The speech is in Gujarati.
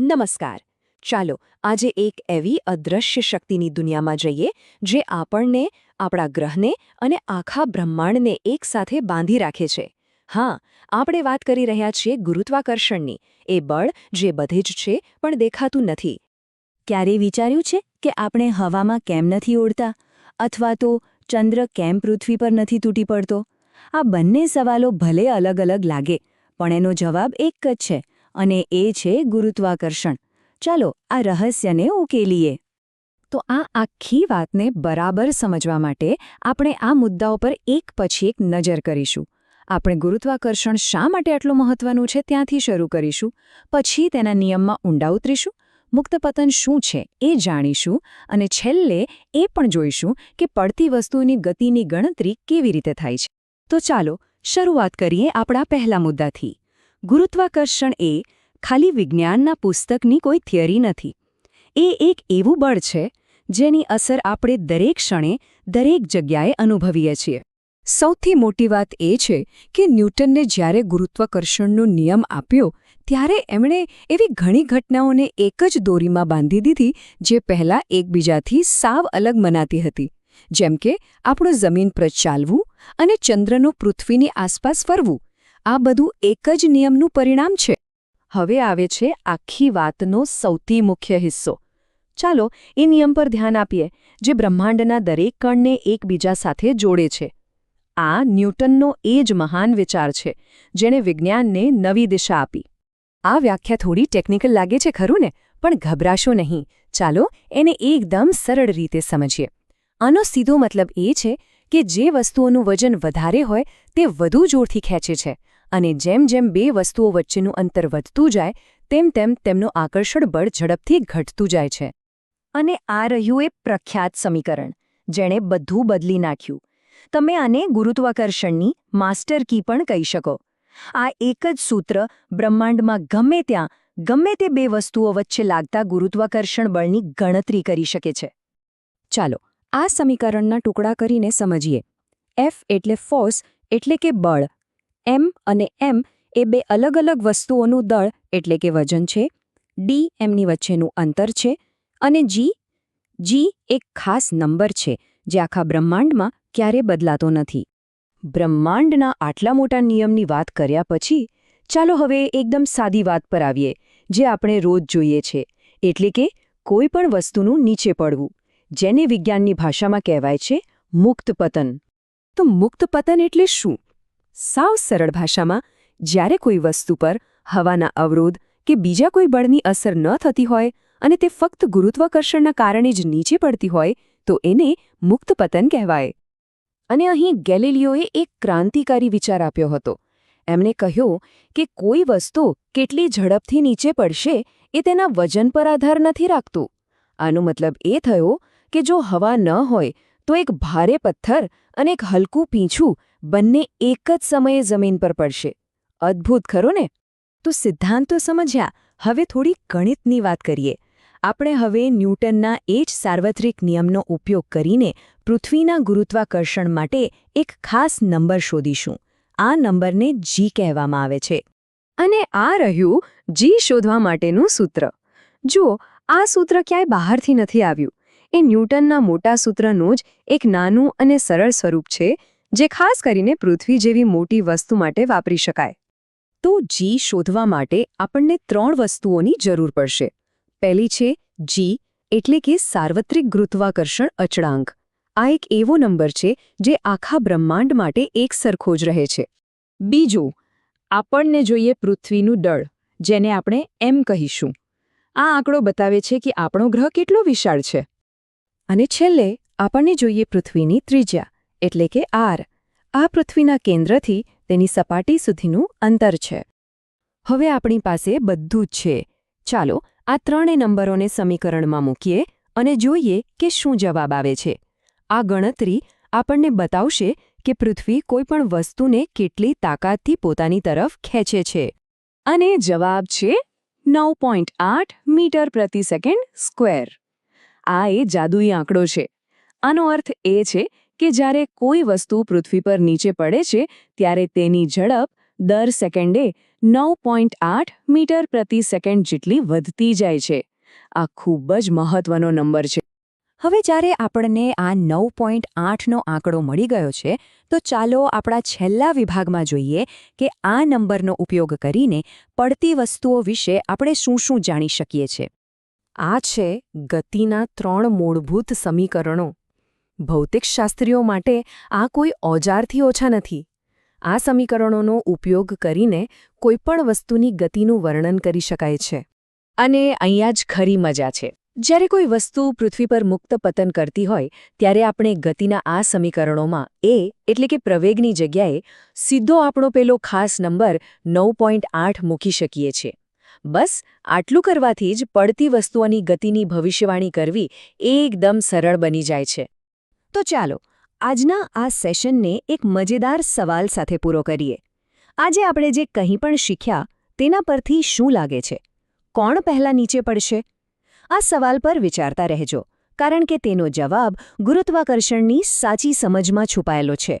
નમસ્કાર. ચાલો, આજે એક એવી અદૃશ્ય શક્તિની દુનિયામાં જઈએ, જે આપણને, આપણા ગ્રહને અને આખા બ્રહ્માંડને એકસાથે બાંધી રાખે છે. હા, આપણે વાત કરી રહ્યા છીએ ગુરુત્વાકર્ષણની. એ બળ, જે બધે જ છે, પણ દેખાતું નથી. ક્યારે વિચાર્યું છે કે આપણે હવામાં કેમ નથી ઉડતા અથવા તો ચંદ્ર કેમ પૃથ્વી પર નથી તૂટી પડતો? આ બંને સવાલો ભલે અલગ અલગ લાગે, પણ એનો જવાબ એક જ છે. અને એ છે ગુરુત્વાકર્ષણ. ચાલો આ રહસ્યને ઉકેલીએ. તો આ આખી વાતને બરાબર સમજવા માટે આપણે આ મુદ્દાઓ પર એક પછી એક નજર કરીશું. આપણે ગુરુત્વાકર્ષણ શા માટે આટલું મહત્વનું છે ત્યાંથી શરૂ કરીશું. પછી તેના નિયમમાં ઊંડા ઉતરીશું. મુક્તપતન શું છે એ જાણીશું. અને છેલ્લે એ પણ જોઈશું કે પડતી વસ્તુની ગતિની ગણતરી કેવી રીતે થાય છે. તો ચાલો શરૂઆત કરીએ આપણા પહેલા મુદ્દાથી. ગુરુત્વાકર્ષણ એ ખાલી વિજ્ઞાનના પુસ્તકની કોઈ થિયરી નથી. એ એક એવું બળ છે, જેની અસર આપણે દરેક ક્ષણે, દરેક જગ્યાએ અનુભવીએ છીએ. સૌથી મોટી વાત એ છે કે ન્યૂટનને જ્યારે ગુરુત્વાકર્ષણનો નિયમ આપ્યો, ત્યારે એમણે એવી ઘણી ઘટનાઓને એક જ દોરીમાં બાંધી દીધી, જે પહેલાં એકબીજાથી સાવ અલગ મનાતી હતી. જેમ કે આપણું જમીન પર ચાલવું અને ચંદ્રનું પૃથ્વીની આસપાસ ફરવું. આ બધું એક જ નિયમનું પરિણામ છે. હવે આવે છે આખી વાતનો સૌથી મુખ્ય હિસ્સો. ચાલો એ નિયમ પર ધ્યાન આપીએ, જે બ્રહ્માંડના દરેક કણને એકબીજા સાથે જોડે છે. આ ન્યૂટનનો એ જ મહાન વિચાર છે, જેણે વિજ્ઞાનને નવી દિશા આપી. આ વ્યાખ્યા થોડી ટેકનિકલ લાગે છે, ખરું ને? પણ ગભરાશો નહીં. ચાલો એને એકદમ સરળ રીતે સમજીએ. આનો સીધો મતલબ એ છે કે જે વસ્તુઓનું વજન વધારે હોય, તે વધુ જોરથી ખેંચે છે. અને જેમ જેમ બે વસ્તુઓ વચ્ચેનું અંતર વધતું જાય, તેમ તેમ તેમનું આકર્ષણ બળ ઝડપથી ઘટતું જાય છે. અને આ રહ્યું એ પ્રખ્યાત સમીકરણ, જેણે બધું બદલી નાખ્યું. તમે આને ગુરુત્વાકર્ષણની માસ્ટર કી પણ કહી શકો. આ એક જ સૂત્ર બ્રહ્માંડમાં ગમે ત્યાં, ગમે તે બે વસ્તુઓ વચ્ચે લાગતા ગુરુત્વાકર્ષણ બળની ગણતરી કરી શકે છે. ચાલો, આ સમીકરણના ટુકડા કરીને સમજીએ. એફ એટલે ફોર્સ એટલે કે બળ. એમ અને એમ એ બે અલગ અલગ વસ્તુઓનું દળ એટલે કે વજન છે, ડી એમની વચ્ચેનું અંતર છે અને જી જી એક ખાસ નંબર છે જે આખા બ્રહ્માંડમાં ક્યારે બદલાતો નથી. બ્રહ્માંડના આટલા મોટા નિયમની વાત કર્યા પછી, ચાલો હવે એકદમ સાદી વાત પર આવીએ, જે આપણે રોજ જોઈએ છે, એટલે કે કોઈ પણ વસ્તુનું નીચે પડવું, જેને વિજ્ઞાનની ભાષામાં કહેવાય છે મુક્ત પતન. તો મુક્ત પતન એટલે શું? સાવ સરળ ભાષામાં, જ્યારે કોઈ વસ્તુ પર હવાના અવરોધ કે બીજા કોઈ બળની અસર ન થતી હોય અને તે ફક્ત ગુરુત્વાકર્ષણના કારણે જ નીચે પડતી હોય, તો એને મુક્ત પતન કહેવાય. અને અહીં ગેલિલિયોએ એક ક્રાંતિકારી વિચાર આપ્યો હતો. એમણે કહ્યું કે કોઈ વસ્તુ કેટલી ઝડપથી નીચે પડશે એ તેના વજન પર આધાર નથી રાખતું. આનો મતલબ એ થયો કે જો હવા ન હોય તો એક ભારે પથ્થર અને એક હલકું પીંછું બંને એક જ સમયે જમીન પર પડશે. અદ્ભુત, ખરો ને? તો સિદ્ધાંતો સમજ્યા. હવે થોડી ગણિતની વાત કરીએ. આપણે હવે ન્યૂટનના એ જ સાર્વત્રિક નિયમનો ઉપયોગ કરીને પૃથ્વીના ગુરુત્વાકર્ષણ માટે એક ખાસ નંબર શોધીશું. આ નંબરને જી કહેવામાં આવે છે. અને આ રહ્યું જી શોધવા માટેનું સૂત્ર. જુઓ, આ સૂત્ર ક્યાંય બહારથી નથી આવ્યું. એ ન્યૂટનના મોટા સૂત્રનું જ એક નાનું અને સરળ સ્વરૂપ છે, જે ખાસ કરીને પૃથ્વી જેવી મોટી વસ્તુ માટે વાપરી શકાય. તો જી શોધવા માટે આપણને ત્રણ વસ્તુઓની જરૂર પડશે. પહેલી છે જી એટલે કે સાર્વત્રિક ગુરુત્વાકર્ષણ અચળાંક. આ એક એવો નંબર છે, જે આખા બ્રહ્માંડ માટે એક સરખો જ રહે છે. બીજું, આપણને જોઈએ પૃથ્વીનું દળ, જેને આપણે એમ કહીશું. આ આંકડો બતાવે છે કે આપણો ગ્રહ કેટલો વિશાળ છે. અને છેલ્લે આપણને જોઈએ પૃથ્વીની ત્રિજ્યા, એટલે કે આર. આ પૃથ્વીના કેન્દ્રથી તેની સપાટી સુધીનું અંતર છે. હવે આપણી પાસે બધું જ છે. ચાલો આ ત્રણેય નંબરોને સમીકરણમાં મૂકીએ અને જોઈએ કે શું જવાબ આવે છે. આ ગણતરી આપણને બતાવશે કે પૃથ્વી કોઈપણ વસ્તુને કેટલી તાકાતથી પોતાની તરફ ખેંચે છે. અને જવાબ છે નવ મીટર પ્રતિ સેકન્ડ સ્ક્વેર. આ એ જાદુઈ આંકડો છે. આનો અર્થ એ છે કે જ્યારે કોઈ વસ્તુ પૃથ્વી પર નીચે પડે છે, ત્યારે તેની ઝડપ દર સેકન્ડે નવ મીટર પ્રતિ સેકન્ડ જેટલી વધતી જાય છે. આ ખૂબ જ મહત્વનો નંબર છે. હવે જ્યારે આપણને આ નવ પોઈન્ટ આઠનો આંકડો મળી ગયો છે, તો ચાલો આપણા છેલ્લા વિભાગમાં જોઈએ કે આ નંબરનો ઉપયોગ કરીને પડતી વસ્તુઓ વિશે આપણે શું શું જાણી શકીએ છીએ. આ છે ગતિના ત્રણ મૂળભૂત સમીકરણો. ભૌતિકશાસ્ત્રીઓ માટે આ કોઈ ઓજારથી ઓછા નથી. આ સમીકરણોનો ઉપયોગ કરીને કોઈપણ વસ્તુની ગતિનું વર્ણન કરી શકાય છે. અને અહીંયા જ ખરી મજા છે. જ્યારે કોઈ વસ્તુ પૃથ્વી પર મુક્ત પતન કરતી હોય, ત્યારે આપણે ગતિના આ સમીકરણોમાં એ, એટલે કે પ્રવેગની જગ્યાએ, સીધો આપણો પેલો ખાસ નંબર નવ મૂકી શકીએ છીએ. બસ, આટલું કરવાથી જ પડતી વસ્તુઓની ગતિની ભવિષ્યવાણી કરવી એકદમ સરળ બની જાય છે. તો ચાલો, આજના આ સેશનને એક મજેદાર સવાલ સાથે પૂરો કરીએ. આજે આપણે જે કંઈ પણ શીખ્યા, તેના પરથી શું લાગે છે? કોણ પહેલાં નીચે પડશે? આ સવાલ પર વિચારતા રહેજો, કારણ કે તેનો જવાબ ગુરુત્વાકર્ષણની સાચી સમજમાં છુપાયેલો છે.